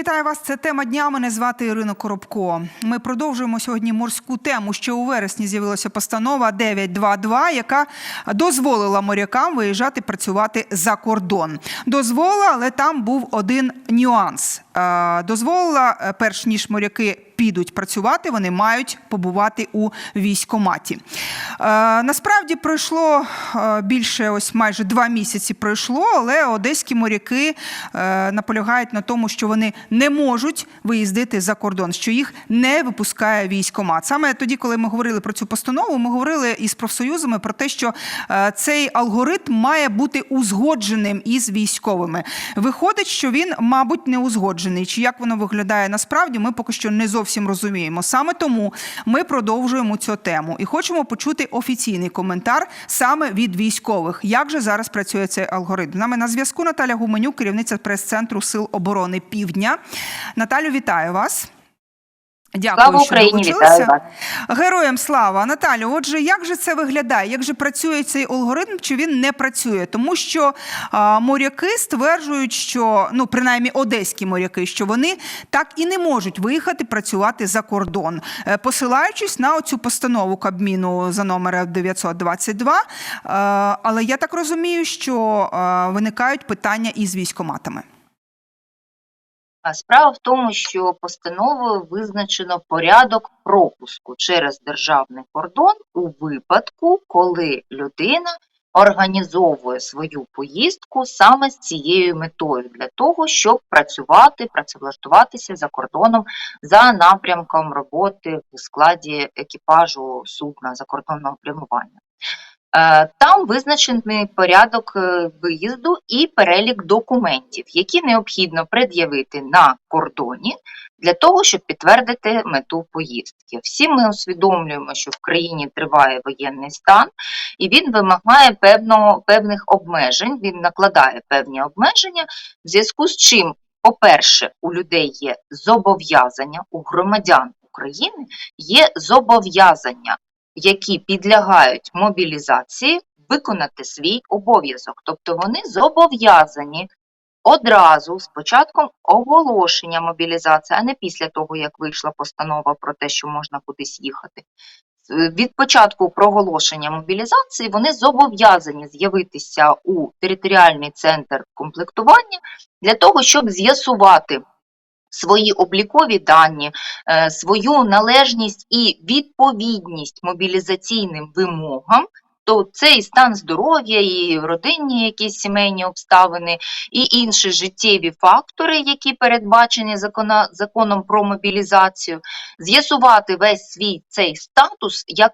Вітаю вас. Це тема дня. Мене звати Ірина Коробко. Ми продовжуємо сьогодні морську тему. Ще у вересні з'явилася постанова 922, яка дозволила морякам виїжджати працювати за кордон. Дозволила, але там був один нюанс. Е, Дозволила, е, перш ніж моряки підуть працювати, вони мають побувати у військкоматі. Е, насправді пройшло е, більше, ось майже два місяці пройшло, але одеські моряки е, наполягають на тому, що вони не можуть виїздити за кордон, що їх не випускає військкомат. Саме тоді, коли ми говорили про цю постанову, ми говорили із профсоюзами про те, що цей алгоритм має бути узгодженим із військовими. Виходить, що він, мабуть, не узгоджений. Чи як воно виглядає насправді, ми поки що не зовсім розуміємо. Саме тому ми продовжуємо цю тему і хочемо почути офіційний коментар саме від військових. Як же зараз працює цей алгоритм? Нами на зв'язку Наталя Гуменюк, керівниця прес-центру Сил оборони Півдня. Наталю, вітаю вас. Дякую, Слава що Україні, долучилися. вітаю вас. Героям слава Наталю. Отже, як же це виглядає? Як же працює цей алгоритм? Чи він не працює? Тому що а, моряки стверджують, що ну принаймні одеські моряки, що вони так і не можуть виїхати працювати за кордон, Е, посилаючись на оцю постанову Кабміну за номером 922. Е, Але я так розумію, що е, виникають питання із військоматами. Справа в тому, що постановою визначено порядок пропуску через державний кордон у випадку, коли людина організовує свою поїздку саме з цією метою для того, щоб працювати, працевлаштуватися за кордоном за напрямком роботи в складі екіпажу судна закордонного прямування. Е, Там визначений порядок е, виїзду і перелік документів, які необхідно пред'явити на кордоні для того, щоб підтвердити мету поїздки. Всі ми усвідомлюємо, що в країні триває воєнний стан, і він вимагає певного, певних обмежень, він накладає певні обмеження, в зв'язку з чим, по-перше, у людей є зобов'язання, у громадян України є зобов'язання які підлягають мобілізації, виконати свій обов'язок. Тобто вони зобов'язані одразу з початком оголошення мобілізації, а не після того, як вийшла постанова про те, що можна кудись їхати. Від початку проголошення мобілізації вони зобов'язані з'явитися у територіальний центр комплектування для того, щоб з'ясувати свої облікові дані, е, свою належність і відповідність мобілізаційним вимогам, то це і стан здоров'я, і родинні якісь сімейні обставини, і інші життєві фактори, які передбачені закона, законом про мобілізацію, з'ясувати весь свій цей статус як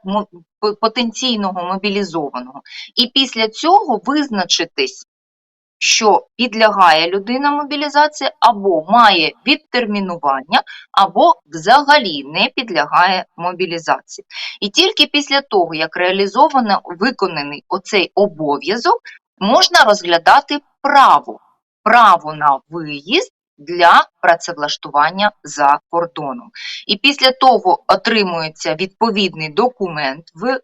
потенційного мобілізованого, і після цього визначитись що підлягає людина мобілізації або має відтермінування, або взагалі не підлягає мобілізації. І тільки після того, як реалізовано виконаний оцей обов'язок, можна розглядати право, право на виїзд для працевлаштування за кордоном. І після того отримується відповідний документ в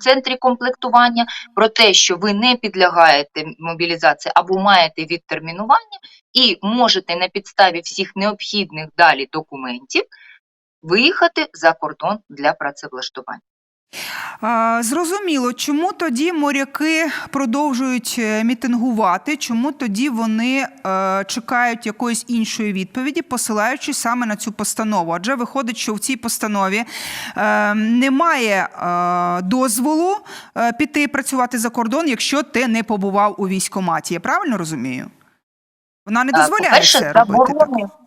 центрі комплектування про те, що ви не підлягаєте мобілізації або маєте відтермінування, і можете на підставі всіх необхідних далі документів виїхати за кордон для працевлаштування. Зрозуміло, чому тоді моряки продовжують е, мітингувати, чому тоді вони е, чекають якоїсь іншої відповіді, посилаючись саме на цю постанову. Адже виходить, що в цій постанові е, немає дозволу піти працювати за кордон, якщо ти не побував у військкоматі. Я правильно розумію? Вона не дозволяє це робити. Так?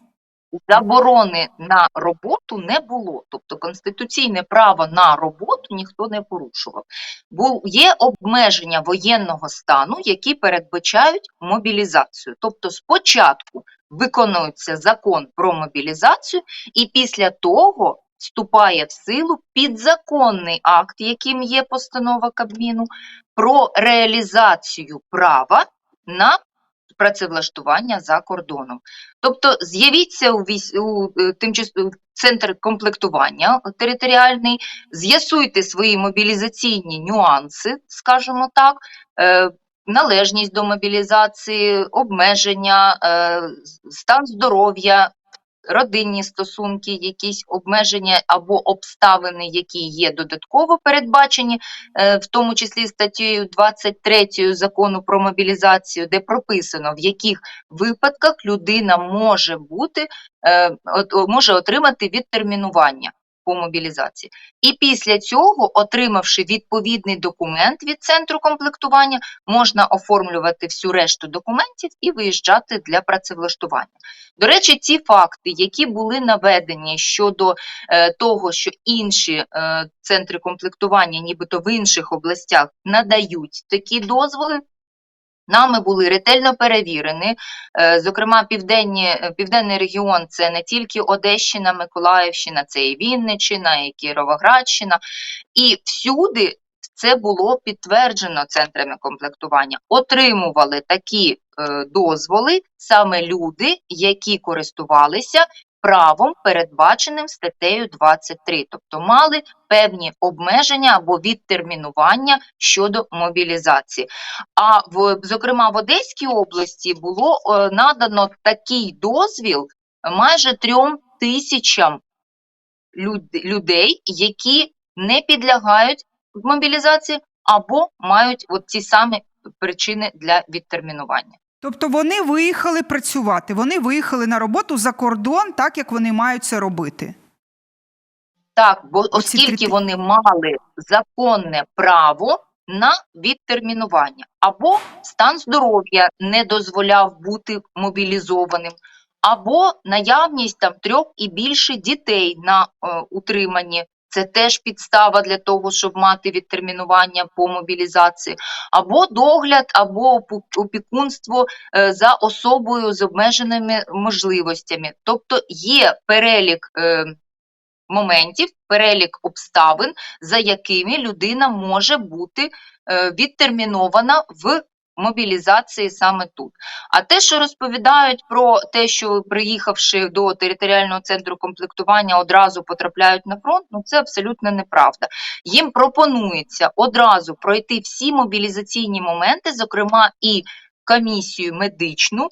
Заборони, на роботу не було. Тобто конституційне право на роботу ніхто не порушував. Бо є обмеження воєнного стану, які передбачають мобілізацію. Тобто спочатку виконується закон про мобілізацію, і після того вступає в силу підзаконний акт, яким є постанова Кабміну, про реалізацію права на працевлаштування за кордоном. Тобто з'явіться у, військ, у е, у центр комплектування територіальний, з'ясуйте свої мобілізаційні нюанси, скажімо так, е, належність до мобілізації, обмеження, е, стан здоров'я, родинні стосунки, якісь обмеження або обставини, які є додатково передбачені, е, в тому числі статтею 23 закону про мобілізацію, де прописано, в яких випадках людина може бути, е, може отримати відтермінування по мобілізації. І після цього, отримавши відповідний документ від центру комплектування, можна оформлювати всю решту документів і виїжджати для працевлаштування. До речі, ці факти, які були наведені щодо е, того, що інші е, центри комплектування, нібито в інших областях, надають такі дозволи. Нами були ретельно перевірені. Е, Зокрема, південні, е, південний регіон це не тільки Одещина, Миколаївщина, це і Вінниччина, і Кіровоградщина. І всюди це було підтверджено центрами комплектування. Отримували такі е, дозволи саме люди, які користувалися правом, передбаченим статтею 23, тобто мали певні обмеження або відтермінування щодо мобілізації. А в зокрема в Одеській області було е, надано такий дозвіл майже трьом тисячам людей, які не підлягають мобілізації або мають от ті самі причини для відтермінування. Тобто вони виїхали працювати, вони виїхали на роботу за кордон, так як вони мають це робити. Так, бо оскільки вони мали законне право на відтермінування, або стан здоров'я не дозволяв бути мобілізованим, або наявність там трьох і більше дітей на е, утриманні. Це теж підстава для того, щоб мати відтермінування по мобілізації, або догляд, або опікунство е, за особою з обмеженими можливостями. Тобто є перелік е, моментів, перелік обставин, за якими людина може бути е, відтермінована в мобілізації саме тут. А те, що розповідають про те, що приїхавши до територіального центру комплектування, одразу потрапляють на фронт, ну це абсолютно неправда. Їм пропонується одразу пройти всі мобілізаційні моменти, зокрема і комісію медичну.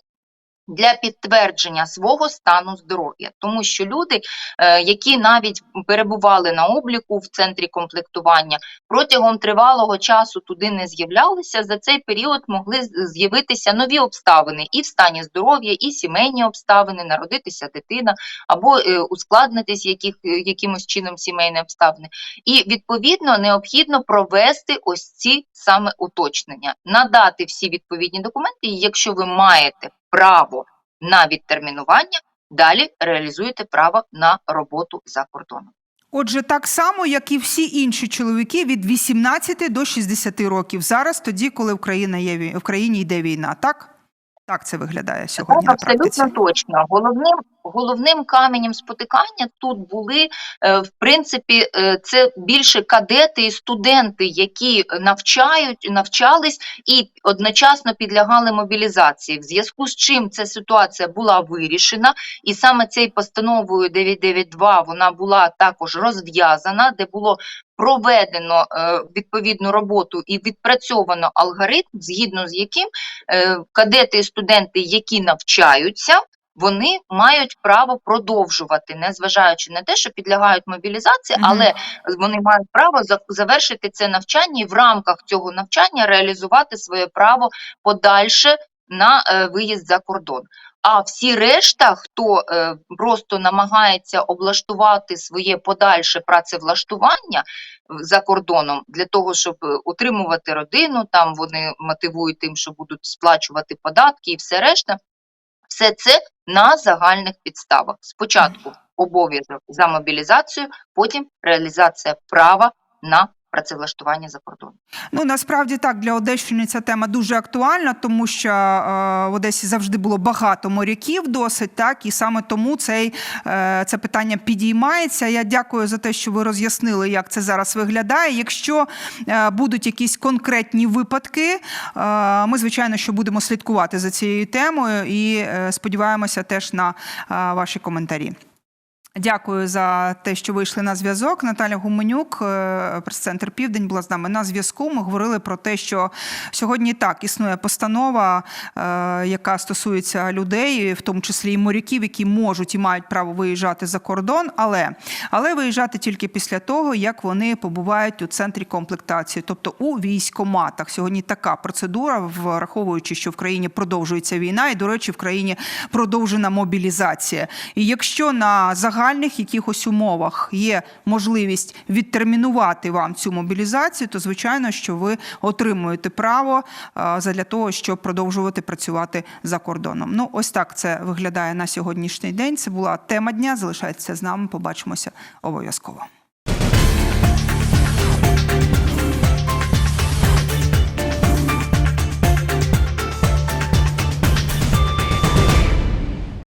Для підтвердження свого стану здоров'я, тому що люди, е, які навіть перебували на обліку в центрі комплектування, протягом тривалого часу туди не з'являлися. За цей період могли з'явитися нові обставини і в стані здоров'я, і сімейні обставини, народитися дитина, або е, ускладнитись яких, якимось чином сімейні обставини. І відповідно необхідно провести ось ці саме уточнення, надати всі відповідні документи, і якщо ви маєте право на відтермінування, далі реалізуєте право на роботу за кордоном. Отже, так само, як і всі інші чоловіки від 18 до 60 років. Зараз, тоді, коли в країні, є, в країні йде війна, так? Так це виглядає сьогодні Так, на практиці. абсолютно точно. Головним, головним каменем спотикання тут були, е, в принципі, е, це більше кадети і студенти, які навчають, навчались і одночасно підлягали мобілізації. В зв'язку з чим ця ситуація була вирішена, і саме цією постановою 992 вона була також розв'язана, де було проведено е, відповідну роботу і відпрацьовано алгоритм, згідно з яким е, кадети і студенти, які навчаються, вони мають право продовжувати, незважаючи на те, що підлягають мобілізації, але вони мають право завершити це навчання і в рамках цього навчання реалізувати своє право подальше на е, виїзд за кордон. А всі решта, хто е, просто намагається облаштувати своє подальше працевлаштування за кордоном для того, щоб е, утримувати родину, там вони мотивують тим, що будуть сплачувати податки і все решта. Все це на загальних підставах. Спочатку обов'язок за мобілізацію, потім реалізація права на працевлаштування за кордоном. Ну насправді так для Одещини ця тема дуже актуальна, тому що е, в Одесі завжди було багато моряків, досить так, і саме тому цей е, це питання підіймається. Я дякую за те, що ви роз'яснили, як це зараз виглядає. Якщо е, будуть якісь конкретні випадки, е, ми звичайно що будемо слідкувати за цією темою і е, сподіваємося теж на е, ваші коментарі. Дякую за те, що вийшли на зв'язок. Наталя Гуменюк, е, прес-центр Південь, була з нами на зв'язку. Ми говорили про те, що сьогодні так існує постанова, е, яка стосується людей, в тому числі і моряків, які можуть і мають право виїжджати за кордон, але, але виїжджати тільки після того, як вони побувають у центрі комплектації, тобто у військоматах. Сьогодні така процедура, враховуючи, що в країні продовжується війна, і, до речі, в країні продовжена мобілізація. І якщо на загальних якихось умовах є можливість відтермінувати вам цю мобілізацію, то звичайно, що ви отримуєте право для того, щоб продовжувати працювати за кордоном. Ну, ось так це виглядає на сьогоднішній день. Це була тема дня. Залишайтеся з нами. Побачимося обов'язково.